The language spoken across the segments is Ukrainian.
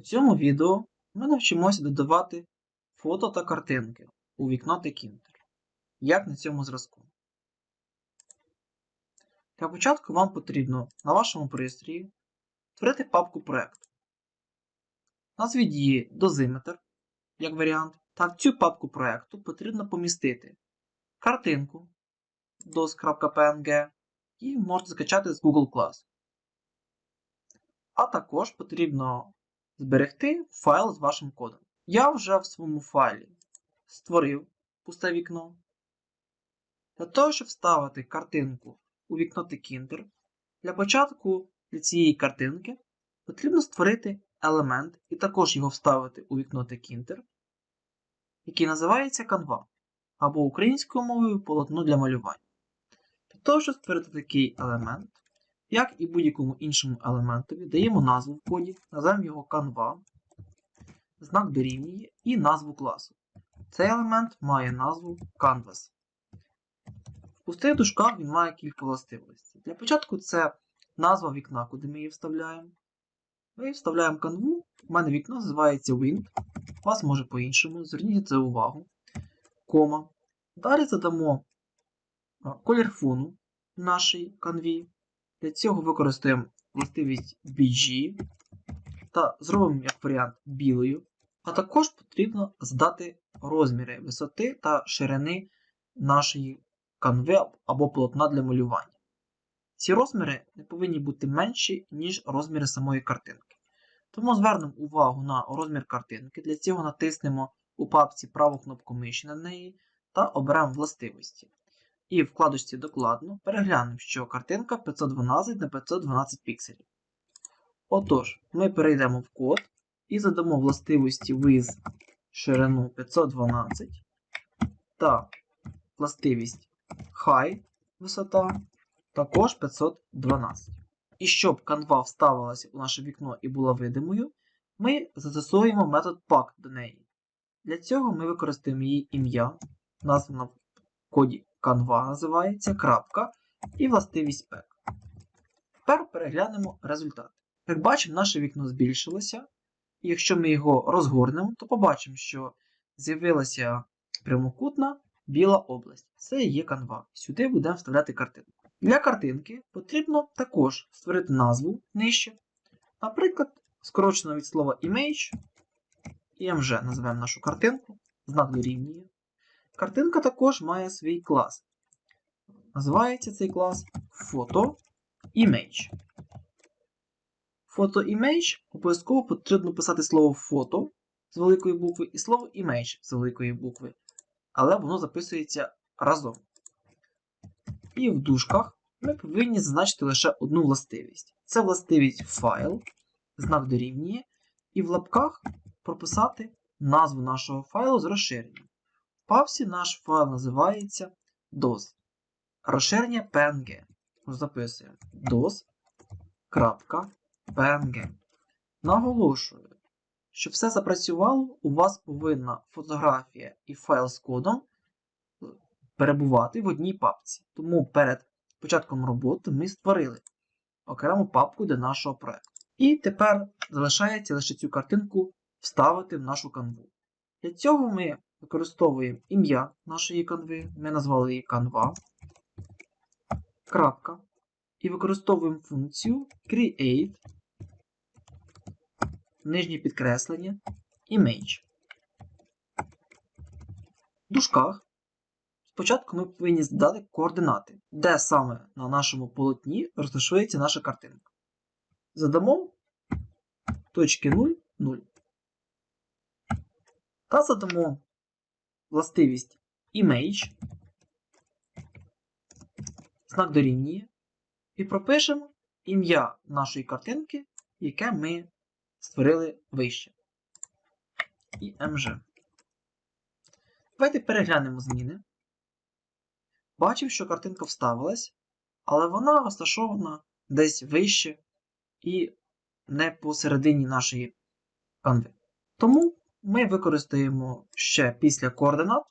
У цьому відео ми навчимося додавати фото та картинки у вікно Tkinter. Як на цьому зразку. Для початку вам потрібно на вашому пристрої створити папку проекту. Назвіть її дозиметр як варіант. Та в цю папку проекту потрібно помістити картинку dos.png і можете скачати з Google Class. А також потрібно зберегти файл з вашим кодом. Я вже в своєму файлі створив пусте вікно. Для того, щоб вставити картинку у вікно Tkinter, для початку для цієї картинки потрібно створити елемент і також його вставити у вікно Tkinter, який називається Canva або українською мовою полотно для малювання. Для того, щоб створити такий елемент, як і будь-якому іншому елементові, даємо назву в коді, називаємо його Canva, знак дорівнює і назву класу. Цей елемент має назву Canvas. В пустих дужках він має кілька властивостей. Для початку це назва вікна, куди ми її вставляємо. Ми вставляємо канву. У мене вікно називається Wind. У вас може по-іншому. Зверніть це увагу. Кома. Далі задамо колір фону нашій канві. Для цього використаємо властивість BG та зробимо як варіант білою. А також потрібно задати розміри висоти та ширини нашої канви або полотна для малювання. Ці розміри не повинні бути менші, ніж розміри самої картинки. Тому звернемо увагу на розмір картинки. Для цього натиснемо у папці праву кнопку миші на неї та оберемо властивості. І вкладочці докладно переглянемо, що картинка 512 на 512 пікселів. Отож, ми перейдемо в код і задамо властивості with ширину 512 та властивість high висота також 512. І щоб канва вставилася у наше вікно і була видимою, ми застосуємо метод pack до неї. Для цього ми використаємо її ім'я, названа в коді canva називається крапка і властивість pack. Тепер переглянемо результат. Як бачимо, наше вікно збільшилося, і якщо ми його розгорнемо, то побачимо, що з'явилася прямокутна біла область. Це є канва. Сюди будемо вставляти картинку. Для картинки потрібно також створити назву нижче. Наприклад, скорочено від слова image, img називаємо нашу картинку, знак дорівнює. Картинка також має свій клас. Називається цей клас Photo Image. Photo Image обов'язково потрібно писати слово фото з великої букви і слово image з великої букви. Але воно записується разом. І в дужках ми повинні зазначити лише одну властивість. Це властивість файл, знак дорівнює, і в лапках прописати назву нашого файлу з розширенням. Папці наш файл називається DOS. Розширення PNG. Записуємо dos.png. Наголошую, щоб все запрацювало, у вас повинна фотографія і файл з кодом перебувати в одній папці. Тому перед початком роботи ми створили окрему папку для нашого проєкту. І тепер залишається лише цю картинку вставити в нашу канву. Для цього ми використовуємо ім'я нашої канви, ми назвали її Canva. Крапка. І використовуємо функцію create, нижнє підкреслення, image. В дужках Спочатку ми повинні задати координати, де саме на нашому полотні розташується наша картинка. Задамо точки 0, 0. Та задамо властивість image, знак дорівнює, і пропишемо ім'я нашої картинки, яке ми створили вище. IMG. Давайте переглянемо зміни. Бачив, що картинка вставилась, але вона розташована десь вище і не посередині нашої канви. Тому ми використаємо ще після координат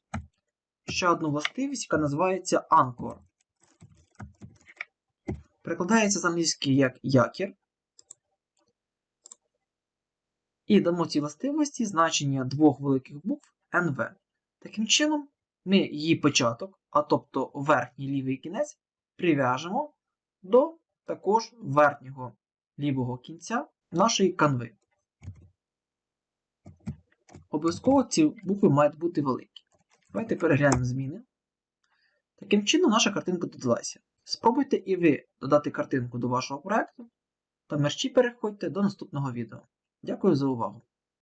ще одну властивість, яка називається Anchor. Перекладається з англійської як якір. І дамо цій властивості значення двох великих букв NV. Таким чином, ми її початок, а тобто верхній лівий кінець, прив'яжемо до також верхнього лівого кінця нашої канви. Обов'язково ці букви мають бути великі. Давайте переглянемо зміни. Таким чином, наша картинка додалася. Спробуйте і ви додати картинку до вашого проєкту та мерщі переходьте до наступного відео. Дякую за увагу!